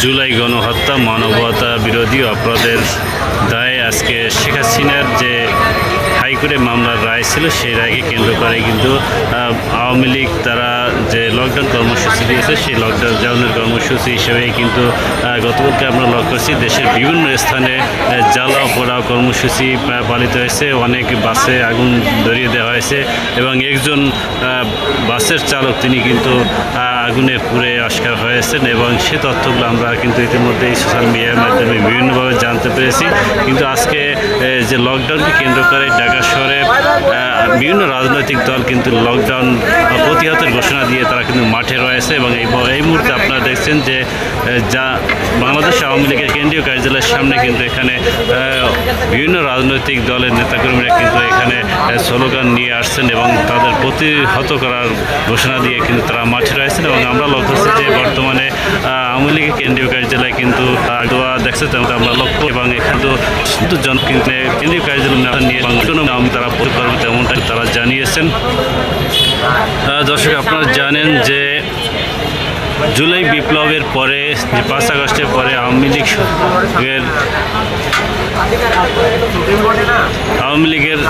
জুলাই গণহত্যা মানবতা বিরোধী অপরাধের দায়ে আজকে শেখ হাসিনার যে হাইকোর্টে মামলার রায় ছিল সেই রায়কে কেন্দ্র করে কিন্তু আওয়ামী লীগ তারা যে লকডাউন কর্মসূচি দিয়েছে সেই লকডাউন ডাউনের কর্মসূচি হিসেবে কিন্তু গতকালকে আমরা লক্ষ্য করছি দেশের বিভিন্ন স্থানে আহ, জ্বালাও পোড়াও কর্মসূচি পালিত হয়েছে। অনেক বাসে আগুন ধরিয়ে দেওয়া হয়েছে এবং একজন বাসের চালক তিনি কিন্তু আগুনে পুড়ে অস্কার হয়েছেন এবং সে তথ্যগুলো আমরা কিন্তু ইতিমধ্যে এই সোশ্যাল মিডিয়ার মাধ্যমে বিভিন্নভাবে জানতে পেরেছি। কিন্তু আজকে যে লকডাউনকে কেন্দ্র করে ঢাকা শহরে বিভিন্ন রাজনৈতিক দল কিন্তু লকডাউন প্রতিহতের ঘোষণা দিয়ে তারা কিন্তু মাঠে রয়েছে এবং এই মুহূর্তে আপনারা দেখছেন যে যা বাংলাদেশ আওয়ামী লীগের কেন্দ্রীয় কার্যালয়ের সামনে কিন্তু এখানে বিভিন্ন রাজনৈতিক দলের নেতাকর্মীরা কিন্তু এখানে স্লোগান নিয়ে আসছেন এবং তাদের প্রতিহত করার ঘোষণা দিয়ে কিন্তু তারা মাঠে রয়েছেন এবং আমরা লক্ষ্য করছি যে বর্তমানে আওয়ামী লীগের কেন্দ্রীয় কার্যালয় কিন্তু আহ, দোয়া দেখছে তেমন আমরা লক্ষ্য এবং এখানে তো জন কিন্তু কেন্দ্রীয় কার্যালয় নিয়ে নাম তারা পরি করবে তেমনটা তারা জানিয়েছেন। দর্শক, আপনারা জানেন যে জুলাই বিপ্লবের পরে, যে পাঁচ আগস্টের পরে আওয়ামী লীগ এর আওয়ামী লীগের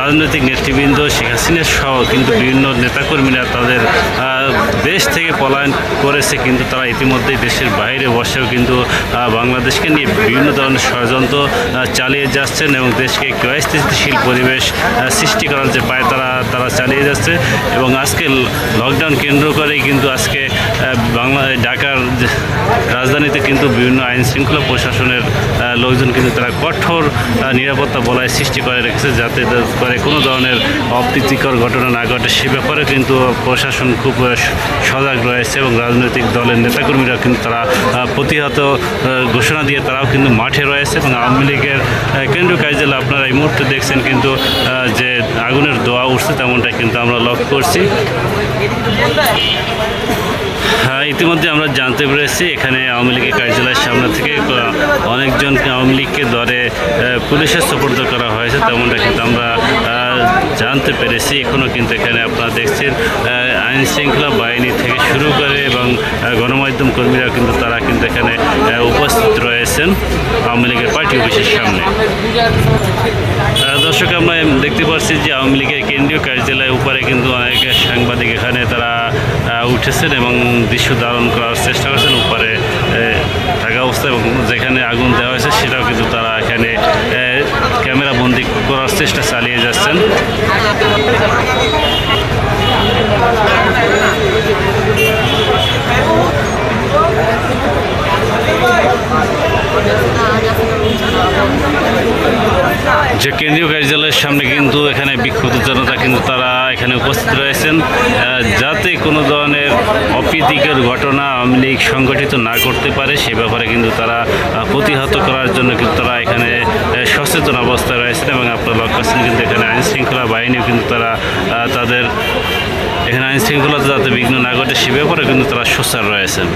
রাজনৈতিক নেতৃবৃন্দ শেখ হাসিনা সহ কিন্তু বিভিন্ন নেতাকর্মীরা তাদের দেশ থেকে পলায়ন করেছে, কিন্তু তারা ইতিমধ্যেই দেশের বাইরে বসেও কিন্তু বাংলাদেশকে নিয়ে বিভিন্ন ধরনের ষড়যন্ত্র চালিয়ে যাচ্ছেন এবং দেশকে ক্রয়স্থিতিশীল পরিবেশ সৃষ্টি করার যে পায় তারা তারা চালিয়ে যাচ্ছে। এবং আজকে লকডাউন কেন্দ্র করেই কিন্তু আজকে বাংলা ঢাকার রাজধানীতে কিন্তু বিভিন্ন আইন শৃঙ্খলা প্রশাসনের লোকজন কিন্তু তারা কঠোর নিরাপত্তা বলয় সৃষ্টি করে রেখেছে যাতে করে কোনো ধরনের অপ্রীতিকর ঘটনা না ঘটে। সে ব্যাপারে কিন্তু প্রশাসন খুব সজাগ রয়েছে এবং রাজনৈতিক দলের নেতাকর্মীরা কিন্তু তারা প্রতিহত ঘোষণা দিয়ে তারাও কিন্তু মাঠে রয়েছে এবং আওয়ামী লীগের কেন্দ্রীয় কার্যালয় আপনারা এই মুহূর্তে দেখছেন কিন্তু যে আগুনের দোয়া উঠছে তেমনটা কিন্তু আমরা লক্ষ্য করছি। ইতিমধ্যে আমরা জানতে পেরেছি এখানে আওয়ামী লীগের কার্যালয়ের সামনে থেকে অনেকজনকে আওয়ামী লীগকে আহ, পুলিশের সোপর্দ করা হয়েছে তেমনটা কিন্তু আমরা জানতে পেরেছি। এখনও কিন্তু এখানে আপনারা দেখছেন আইন শৃঙ্খলা বাহিনী থেকে শুরু করে এবং গণমাধ্যম কর্মীরা কিন্তু তারা কিন্তু এখানে উপস্থিত রয়েছেন আওয়ামী লীগের পার্টি অফিসের সামনে। দর্শক আমরা দেখতে পাচ্ছি যে আওয়ামী লীগের কেন্দ্রীয় কার্যালয়ের উপরে কিন্তু অনেক সাংবাদিক উঠেছেন এবং দৃশ্য ধারণ করার চেষ্টা করছেন উপরে থাকা অবস্থায় এবং যেখানে আগুন দেওয়া হয়েছে সেটাও কিন্তু তারা এখানে ক্যামেরা বন্দি করার চেষ্টা চালিয়ে যাচ্ছেন। যে কেন্দ্রীয় কার্যালয়ের সামনে কিন্তু এখানে বিক্ষুব্ধ জনতা কিন্তু তারা এখানে উপস্থিত রয়েছেন যাতে কোনো অপ্রীতিকর ঘটনা আওয়ামী লীগ সংগঠিত না করতে পারে, সে ব্যাপারে কিন্তু তারা প্রতিহত করার জন্য কিন্তু তারা এখানে সচেতন অবস্থায় রয়েছেন এবং আপনার লক্ষ্য করছেন কিন্তু এখানে আইনশৃঙ্খলা বাহিনীও কিন্তু তারা তাদের, এখানে আইনশৃঙ্খলা যাতে বিঘ্ন না ঘটে, সে ব্যাপারে কিন্তু তারা সোচ্চার রয়েছেন।